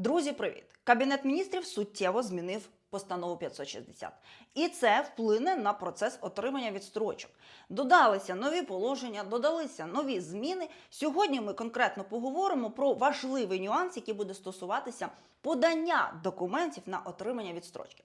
Друзі, привіт! Кабінет міністрів суттєво змінив постанову 560. І це вплине на процес отримання відстрочок. Додалися нові положення, додалися нові зміни. Сьогодні ми конкретно поговоримо про важливий нюанс, який буде стосуватися подання документів на отримання відстрочки.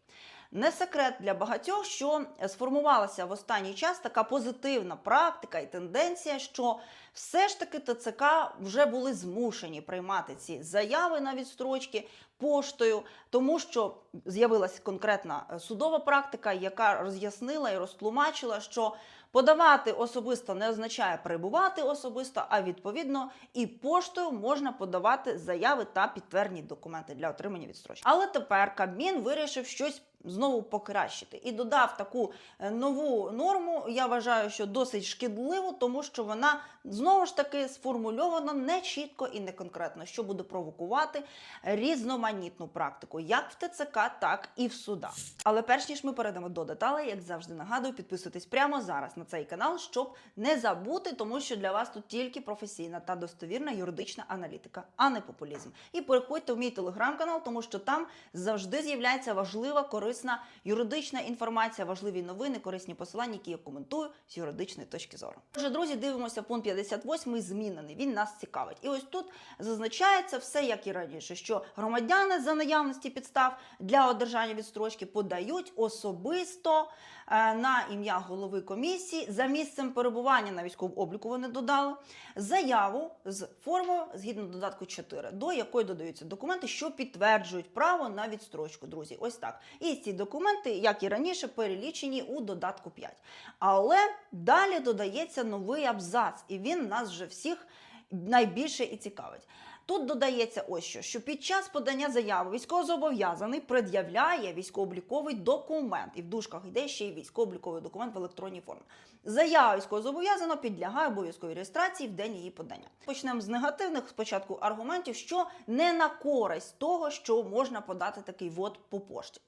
Не секрет для багатьох, що сформувалася в останній час така позитивна практика і тенденція, що все ж таки ТЦК вже були змушені приймати ці заяви на відстрочки поштою, тому що з'явилася конкретна е, судова практика, яка роз'яснила і розтлумачила, що подавати особисто не означає перебувати особисто, а відповідно і поштою можна подавати заяви та підтвердні документи для отримання відстрочки. Але тепер Кабмін вирішив щось знову покращити і додав таку е, нову норму. Я вважаю, що досить шкідливу, тому що вона знову ж таки сформульована не чітко і не конкретно, що буде провокувати різноманітну практику, як в ТЦК, так і в судах. Але перш ніж ми перейдемо до деталей, як завжди нагадую, підписуйтесь прямо зараз на цей канал, щоб не забути, тому що для вас тут тільки професійна та достовірна юридична аналітика, а не популізм. І переходьте в мій телеграм-канал, тому що там завжди з'являється важлива, корисна юридична інформація, важливі новини, корисні посилання, які я коментую з юридичної точки зору. Отже, друзі, дивимося пункт 58 змінений. Він нас цікавить. І ось тут зазначається все як і раніше, що громадяни за наявності підстав для одержання відстрочки подають особисто на ім'я голови комісії за місцем перебування на військовому обліку. Вони додали заяву з формою згідно додатку 4, до якої додаються документи, що підтверджують право на відстрочку. Друзі, ось так. І ці документи, як і раніше, перелічені у додатку 5. Але далі додається новий абзац, і він нас вже всіх найбільше і цікавить. Тут додається ось що, що під час подання заяви військовозобов'язаний пред'являє військово-обліковий документ, і в дужках йде ще й військово-обліковий документ в електронній формі. Заява військовозобов'язаного підлягає обов'язковій реєстрації в день її подання. Почнемо з негативних спочатку аргументів, що не на користь того, що можна подати такий вод по пошті.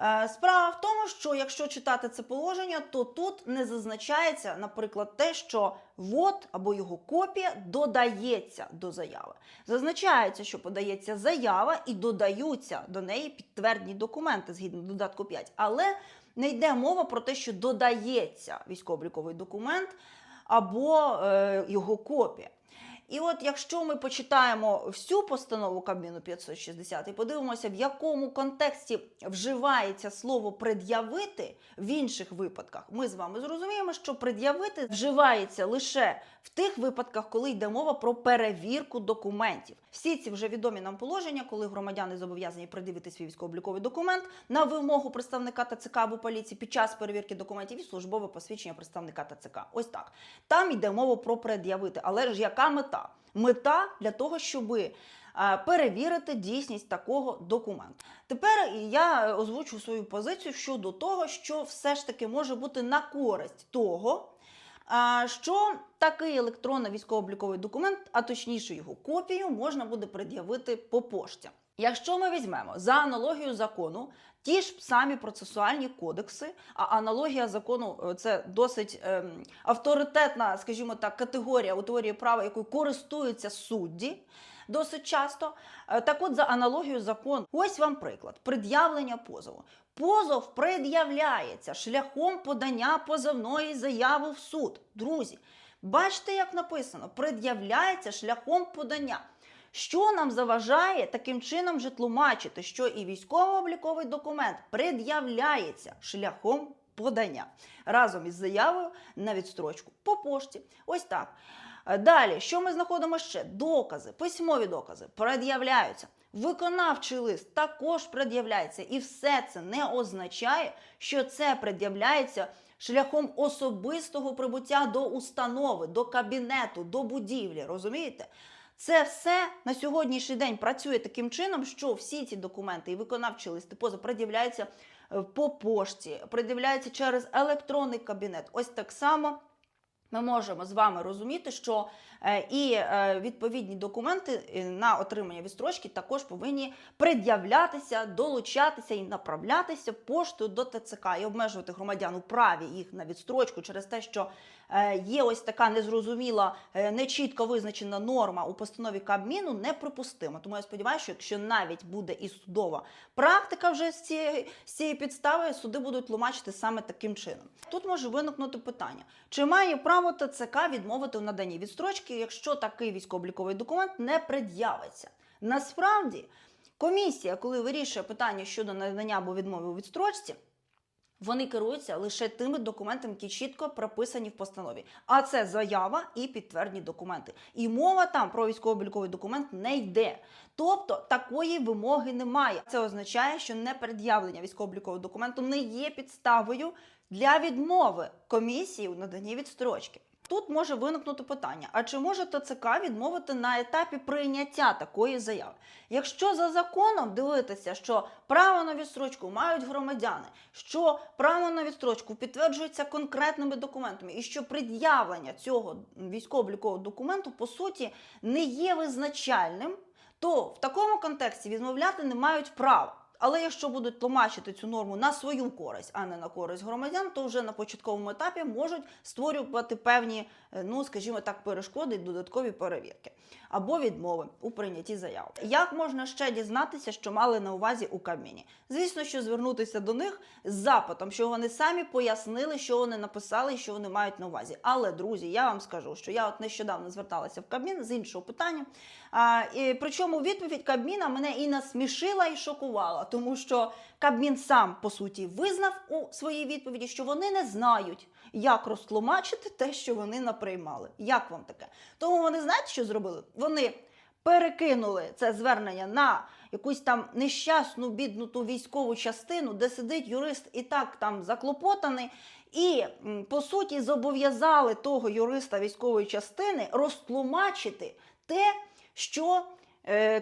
Е, Справа в тому, що якщо читати це положення, то тут не зазначається, наприклад, те, що вод або його копія додається до заяви. Зазначається, що подається заява і додаються до неї підтвердні документи згідно додатку 5. Але не йде мова про те, що додається військово-обліковий документ або е, його копія. І от якщо ми почитаємо всю постанову Кабміну 560 і подивимося, в якому контексті вживається слово пред'явити в інших випадках, ми з вами зрозуміємо, що пред'явити вживається лише в тих випадках, коли йде мова про перевірку документів. Всі ці вже відомі нам положення, коли громадяни зобов'язані пред'явити свій військово-обліковий документ на вимогу представника ТЦК або поліції під час перевірки документів і службове посвідчення представника ТЦК. Ось так. Там йде мова про пред'явити. Але ж яка мета? Мета для того, щоби е, перевірити дійсність такого документу. Тепер я озвучу свою позицію щодо того, що все ж таки може бути на користь того, що такий електронний військово-обліковий документ, а точніше його копію, можна буде пред'явити по пошті. Якщо ми візьмемо за аналогію закону ті ж самі процесуальні кодекси, а аналогія закону е, це досить ем, авторитетна, скажімо так, категорія у теорії права, якою користуються судді. Досить часто. Е, Так от, за аналогією закону, ось вам приклад: пред'явлення позову. Позов пред'являється шляхом подання позовної заяви в суд. Друзі, бачите, як написано: пред'являється шляхом подання. Що нам заважає таким чином вже тлумачити, що і військово-обліковий документ пред'являється шляхом подання разом із заявою на відстрочку по пошті. Ось так. Е, Далі, що ми знаходимо ще? Докази, письмові докази пред'являються. Виконавчий лист також пред'являється. І все це не означає, що це пред'являється шляхом особистого прибуття до установи, до кабінету, до будівлі. Розумієте? Це все на сьогоднішній день працює таким чином, що всі ці документи і виконавчі листи поза пред'являються е, по пошті, пред'являються через електронний кабінет. Ось так само ми можемо з вами розуміти, що е, і е, відповідні документи е, на отримання відстрочки також повинні пред'являтися, долучатися і направлятися поштою до ТЦК і обмежувати громадян у праві їх на відстрочку через те, що є ось така незрозуміла, е, нечітко визначена норма у постанові Кабміну, неприпустима. Тому я сподіваюся, що якщо навіть буде і судова практика вже з цієї, з цієї підстави, суди будуть тлумачити саме таким чином. Тут може виникнути питання: чи має право ТЦК відмовити у наданні відстрочки, якщо такий військово-обліковий документ не пред'явиться? Насправді, комісія, коли вирішує питання щодо надання або відмови у відстрочці, вони керуються лише тими документами, які чітко прописані в постанові. А це заява і підтвердні документи. І мова там про військово-обліковий документ не йде. Тобто такої вимоги немає. Це означає, що непред'явлення військово-облікового документу не є підставою для відмови комісії у наданні відстрочки. Тут може виникнути питання: а чи може ТЦК відмовити на етапі прийняття такої заяви? Якщо за законом дивитися, що право на відстрочку мають громадяни, що право на відстрочку підтверджується конкретними документами, і що пред'явлення цього військово-облікового документу по суті не є визначальним, то в такому контексті відмовляти не мають права. Але якщо будуть тлумачити цю норму на свою користь, а не на користь громадян, то вже на початковому етапі можуть створювати певні, е, ну скажімо так, перешкоди, додаткові перевірки або відмови у прийнятті заяв. Як можна ще дізнатися, що мали на увазі у Кабміні? Звісно, що звернутися до них з запитом, що вони самі пояснили, що вони написали і що вони мають на увазі. Але друзі, я вам скажу, що я от нещодавно зверталася в Кабмін з іншого питання. А, і, причому відповідь Кабміна мене і насмішила, і шокувала, тому що Кабмін сам по суті визнав у своїй відповіді, що вони не знають, як розтлумачити те, що вони наприймали. Як вам таке? Тому вони знаєте, що зробили? Вони перекинули це звернення на якусь там нещасну бідну ту військову частину, де сидить юрист і так там заклопотаний. І по суті зобов'язали того юриста військової частини розтлумачити те, що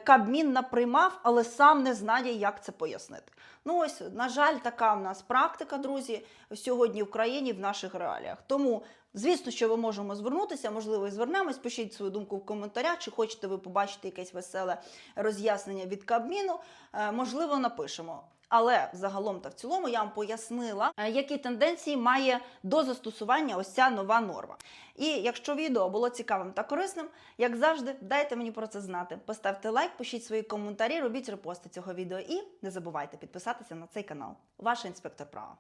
Кабмін наприймав, але сам не знає, як це пояснити. Ну ось, на жаль, така в нас практика, друзі, сьогодні в країні в наших реаліях. Тому, звісно, що ми можемо звернутися, можливо, і звернемось. Пишіть свою думку в коментарях, чи хочете ви побачити якесь веселе роз'яснення від Кабміну. Е, можливо, напишемо. Але загалом та в цілому я вам пояснила, е, які тенденції має до застосування ось ця нова норма. І якщо відео було цікавим та корисним, як завжди, дайте мені про це знати. Поставте лайк, пишіть свої коментарі, робіть репости цього відео і не забувайте підписатися на цей канал. Ваш інспектор права.